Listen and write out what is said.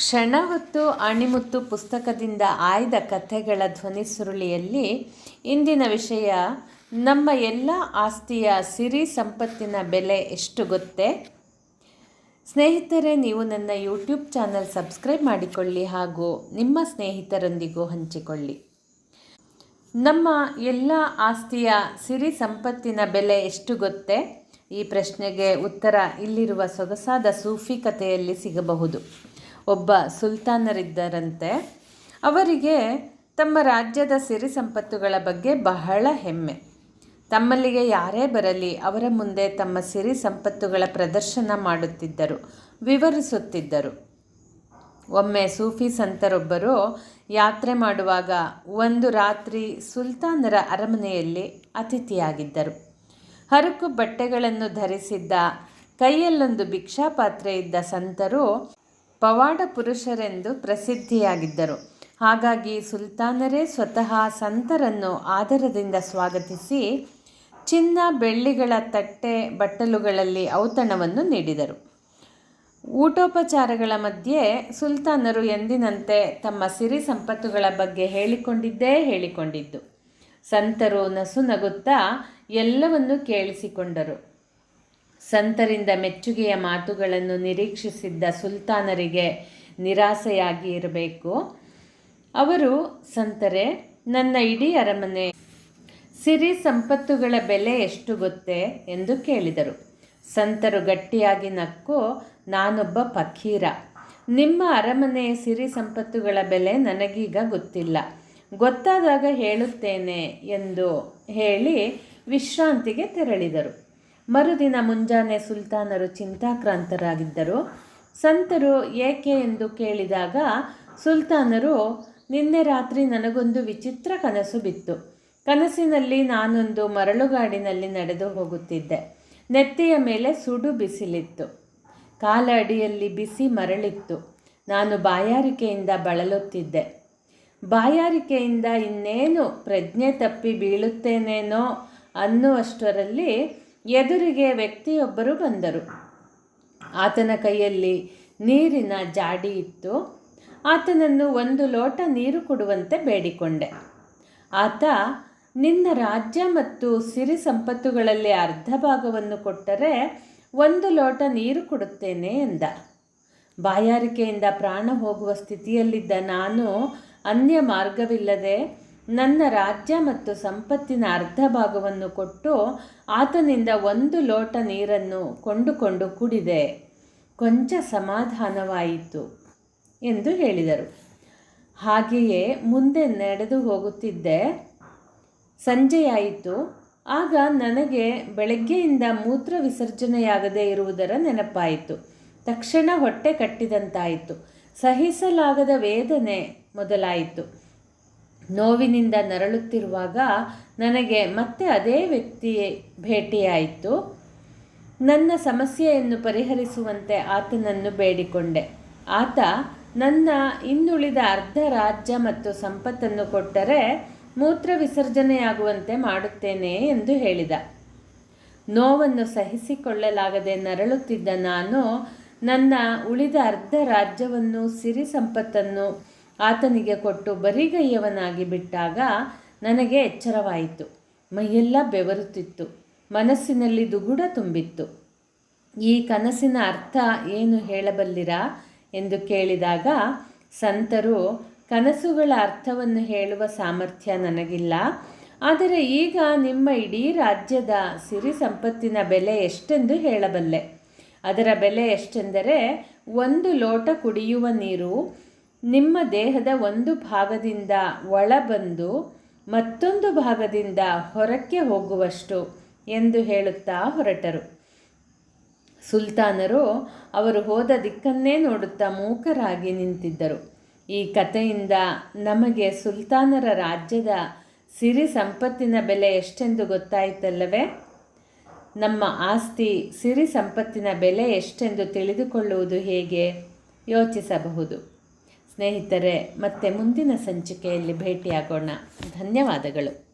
ಕ್ಷಣ ಹೊತ್ತು ಅಣಿಮುತ್ತು ಪುಸ್ತಕದಿಂದ ಆಯ್ದ ಕಥೆಗಳ ಧ್ವನಿ ಸುರುಳಿಯಲ್ಲಿ ಇಂದಿನ ವಿಷಯ, ನಮ್ಮ ಎಲ್ಲ ಆಸ್ತಿಯ ಸಿರಿ ಸಂಪತ್ತಿನ ಬೆಲೆ ಎಷ್ಟು ಗೊತ್ತೇ? ಸ್ನೇಹಿತರೆ, ನೀವು ನನ್ನ ಯೂಟ್ಯೂಬ್ ಚಾನಲ್ ಸಬ್ಸ್ಕ್ರೈಬ್ ಮಾಡಿಕೊಳ್ಳಿ ಹಾಗೂ ನಿಮ್ಮ ಸ್ನೇಹಿತರೊಂದಿಗೂ ಹಂಚಿಕೊಳ್ಳಿ. ನಮ್ಮ ಎಲ್ಲ ಆಸ್ತಿಯ ಸಿರಿ ಸಂಪತ್ತಿನ ಬೆಲೆ ಎಷ್ಟು ಗೊತ್ತೇ? ಈ ಪ್ರಶ್ನೆಗೆ ಉತ್ತರ ಇಲ್ಲಿರುವ ಸೊಗಸಾದ ಸೂಫಿ ಕಥೆಯಲ್ಲಿ ಸಿಗಬಹುದು. ಒಬ್ಬ ಸುಲ್ತಾನರಿದ್ದರಂತೆ, ಅವರಿಗೆ ತಮ್ಮ ರಾಜ್ಯದ ಸಿರಿ ಸಂಪತ್ತುಗಳ ಬಗ್ಗೆ ಬಹಳ ಹೆಮ್ಮೆ. ತಮ್ಮಲ್ಲಿಗೆ ಯಾರೇ ಬರಲಿ, ಅವರ ಮುಂದೆ ತಮ್ಮ ಸಿರಿ ಸಂಪತ್ತುಗಳ ಪ್ರದರ್ಶನ ಮಾಡುತ್ತಿದ್ದರು, ವಿವರಿಸುತ್ತಿದ್ದರು. ಒಮ್ಮೆ ಸೂಫಿ ಸಂತರೊಬ್ಬರು ಯಾತ್ರೆ ಮಾಡುವಾಗ ಒಂದು ರಾತ್ರಿ ಸುಲ್ತಾನರ ಅರಮನೆಯಲ್ಲಿ ಅತಿಥಿಯಾಗಿದ್ದರು. ಹರಕು ಬಟ್ಟೆಗಳನ್ನು ಧರಿಸಿದ್ದ, ಕೈಯಲ್ಲೊಂದು ಭಿಕ್ಷಾಪಾತ್ರೆ ಇದ್ದ ಸಂತರು ಪವಾಡ ಪುರುಷರೆಂದು ಪ್ರಸಿದ್ಧಿಯಾಗಿದ್ದರು. ಹಾಗಾಗಿ ಸುಲ್ತಾನರೇ ಸ್ವತಃ ಸಂತರನ್ನು ಆದರದಿಂದ ಸ್ವಾಗತಿಸಿ ಚಿನ್ನ ಬೆಳ್ಳಿಗಳ ತಟ್ಟೆ ಬಟ್ಟಲುಗಳಲ್ಲಿ ಔತಣವನ್ನು ನೀಡಿದರು. ಊಟೋಪಚಾರಗಳ ಮಧ್ಯೆ ಸುಲ್ತಾನರು ಎಂದಿನಂತೆ ತಮ್ಮ ಸಿರಿ ಸಂಪತ್ತುಗಳ ಬಗ್ಗೆ ಹೇಳಿಕೊಂಡಿದ್ದೇ ಹೇಳಿಕೊಂಡಿದ್ದು. ಸಂತರು ನಸು ನಗುತ್ತಾ ಎಲ್ಲವನ್ನೂ ಕೇಳಿಸಿಕೊಂಡರು. ಸಂತರಿಂದ ಮೆಚ್ಚುಗೆಯ ಮಾತುಗಳನ್ನು ನಿರೀಕ್ಷಿಸಿದ್ದ ಸುಲ್ತಾನರಿಗೆ ನಿರಾಸೆಯಾಗಿ ಇರಬೇಕು. ಅವರು, ಸಂತರೆ, ನನ್ನ ಇಡೀ ಅರಮನೆ ಸಿರಿ ಸಂಪತ್ತುಗಳ ಬೆಲೆ ಎಷ್ಟು ಗೊತ್ತೇ ಎಂದು ಕೇಳಿದರು. ಸಂತರು ಗಟ್ಟಿಯಾಗಿ ನಕ್ಕು, ನಾನೊಬ್ಬ ಫಕೀರ. ನಿಮ್ಮ ಅರಮನೆಯ ಸಿರಿ ಸಂಪತ್ತುಗಳ ಬೆಲೆ ನನಗೀಗ ಗೊತ್ತಿಲ್ಲ. ಗೊತ್ತಾದಾಗ ಹೇಳುತ್ತೇನೆ ಎಂದು ಹೇಳಿ ವಿಶ್ರಾಂತಿಗೆ ತೆರಳಿದರು. ಮರುದಿನ ಮುಂಜಾನೆ ಸುಲ್ತಾನರು ಚಿಂತಾಕ್ರಾಂತರಾಗಿದ್ದರು. ಸಂತರು ಏಕೆ ಎಂದು ಕೇಳಿದಾಗ, ಸುಲ್ತಾನರು, ನಿನ್ನೆ ರಾತ್ರಿ ನನಗೊಂದು ವಿಚಿತ್ರ ಕನಸು ಬಿತ್ತು. ಕನಸಿನಲ್ಲಿ ನಾನೊಂದು ಮರಳುಗಾಡಿನಲ್ಲಿ ನಡೆದು ಹೋಗುತ್ತಿದ್ದೆ. ನೆತ್ತಿಯ ಮೇಲೆ ಸುಡು ಬಿಸಿಲಿತ್ತು. ಕಾಲ ಅಡಿಯಲ್ಲಿ ಬಿಸಿ ಮರಳಿತ್ತು. ನಾನು ಬಾಯಾರಿಕೆಯಿಂದ ಬಳಲುತ್ತಿದ್ದೆ. ಬಾಯಾರಿಕೆಯಿಂದ ಇನ್ನೇನು ಪ್ರಜ್ಞೆ ತಪ್ಪಿ ಬೀಳುತ್ತೇನೇನೋ ಅನ್ನುವಷ್ಟರಲ್ಲಿ ಎದುರಿಗೆ ವ್ಯಕ್ತಿಯೊಬ್ಬರು ಬಂದರು. ಆತನ ಕೈಯಲ್ಲಿ ನೀರಿನ ಜಾಡಿ ಇತ್ತು. ಆತನನ್ನು ಒಂದು ಲೋಟ ನೀರು ಕೊಡುವಂತೆ ಬೇಡಿಕೊಂಡೆ. ಆತ, ನಿನ್ನ ರಾಜ್ಯ ಮತ್ತು ಸಿರಿ ಸಂಪತ್ತುಗಳಲ್ಲಿ ಅರ್ಧ ಭಾಗವನ್ನು ಕೊಟ್ಟರೆ ಒಂದು ಲೋಟ ನೀರು ಕೊಡುತ್ತೇನೆ ಎಂದ. ಬಾಯಾರಿಕೆಯಿಂದ ಪ್ರಾಣ ಹೋಗುವ ಸ್ಥಿತಿಯಲ್ಲಿದ್ದ ನಾನು ಅನ್ಯ ಮಾರ್ಗವಿಲ್ಲದೆ ನನ್ನ ರಾಜ್ಯ ಮತ್ತು ಸಂಪತ್ತಿನ ಅರ್ಧ ಭಾಗವನ್ನು ಕೊಟ್ಟು ಆತನಿಂದ ಒಂದು ಲೋಟ ನೀರನ್ನು ಕೊಂಡುಕೊಂಡು ಕುಡಿದೆ. ಕೊಂಚ ಸಮಾಧಾನವಾಯಿತು ಎಂದು ಹೇಳಿದರು. ಹಾಗೆಯೇ ಮುಂದೆ ನಡೆದು ಹೋಗುತ್ತಿದ್ದೆ. ಸಂಜೆಯಾಯಿತು. ಆಗ ನನಗೆ ಬೆಳಗ್ಗೆಯಿಂದ ಮೂತ್ರ ವಿಸರ್ಜನೆಯಾಗದೇ ಇರುವುದರ ನೆನಪಾಯಿತು. ತಕ್ಷಣ ಹೊಟ್ಟೆ ಕಟ್ಟಿದಂತಾಯಿತು. ಸಹಿಸಲಾಗದ ವೇದನೆ ಮೊದಲಾಯಿತು. ನೋವಿನಿಂದ ನರಳುತ್ತಿರುವಾಗ ನನಗೆ ಮತ್ತೆ ಅದೇ ವ್ಯಕ್ತಿ ಭೇಟಿಯಾಯಿತು. ನನ್ನ ಸಮಸ್ಯೆಯನ್ನು ಪರಿಹರಿಸುವಂತೆ ಆತನನ್ನು ಬೇಡಿಕೊಂಡೆ. ಆತ ನನ್ನ ಇನ್ನುಳಿದ ಅರ್ಧ ರಾಜ್ಯ ಮತ್ತು ಸಂಪತ್ತನ್ನು ಕೊಟ್ಟರೆ ಮೂತ್ರ ವಿಸರ್ಜನೆಯಾಗುವಂತೆ ಮಾಡುತ್ತೇನೆ ಎಂದು ಹೇಳಿದ. ನೋವನ್ನು ಸಹಿಸಿಕೊಳ್ಳಲಾಗದೆ ನರಳುತ್ತಿದ್ದ ನಾನು ನನ್ನ ಉಳಿದ ಅರ್ಧ ರಾಜ್ಯವನ್ನು, ಸಿರಿ ಸಂಪತ್ತನ್ನು ಆತನಿಗೆ ಕೊಟ್ಟು ಬರಿಗೈಯವನಾಗಿ ಬಿಟ್ಟಾಗ ನನಗೆ ಎಚ್ಚರವಾಯಿತು. ಮೈಯೆಲ್ಲ ಬೆವರುತ್ತಿತ್ತು. ಮನಸ್ಸಿನಲ್ಲಿ ದುಗುಡ ತುಂಬಿತ್ತು. ಈ ಕನಸಿನ ಅರ್ಥ ಏನು ಹೇಳಬಲ್ಲಿರಾ? ಎಂದು ಕೇಳಿದಾಗ, ಸಂತರು, ಕನಸುಗಳ ಅರ್ಥವನ್ನು ಹೇಳುವ ಸಾಮರ್ಥ್ಯ ನನಗಿಲ್ಲ. ಆದರೆ ಈಗ ನಿಮ್ಮ ಇಡೀ ರಾಜ್ಯದ ಸಿರಿ ಸಂಪತ್ತಿನ ಬೆಲೆ ಎಷ್ಟೆಂದು ಹೇಳಬಲ್ಲೆ. ಅದರ ಬೆಲೆ ಎಷ್ಟೆಂದರೆ, ಒಂದು ಲೋಟ ಕುಡಿಯುವ ನೀರು ನಿಮ್ಮ ದೇಹದ ಒಂದು ಭಾಗದಿಂದ ಒಳಬಂದು ಮತ್ತೊಂದು ಭಾಗದಿಂದ ಹೊರಕ್ಕೆ ಹೋಗುವಷ್ಟು ಎಂದು ಹೇಳುತ್ತಾ ಹೊರಟರು. ಸುಲ್ತಾನರು ಅವರು ಹೋದ ದಿಕ್ಕನ್ನೇ ನೋಡುತ್ತಾ ಮೂಕರಾಗಿ ನಿಂತಿದ್ದರು. ಈ ಕಥೆಯಿಂದ ನಮಗೆ ಸುಲ್ತಾನರ ರಾಜ್ಯದ ಸಿರಿ ಸಂಪತ್ತಿನ ಬೆಲೆ ಎಷ್ಟೆಂದು ಗೊತ್ತಾಯಿತಲ್ಲವೇ? ನಮ್ಮ ಆಸ್ತಿ ಸಿರಿ ಸಂಪತ್ತಿನ ಬೆಲೆ ಎಷ್ಟೆಂದು ತಿಳಿದುಕೊಳ್ಳುವುದು ಹೇಗೆ? ಯೋಚಿಸಬಹುದು. ಸ್ನೇಹಿತರೆ ಮತ್ತೆ ಮುಂದಿನ ಸಂಚಿಕೆಯಲ್ಲಿ ಭೇಟಿಯಾಗೋಣ. ಧನ್ಯವಾದಗಳು.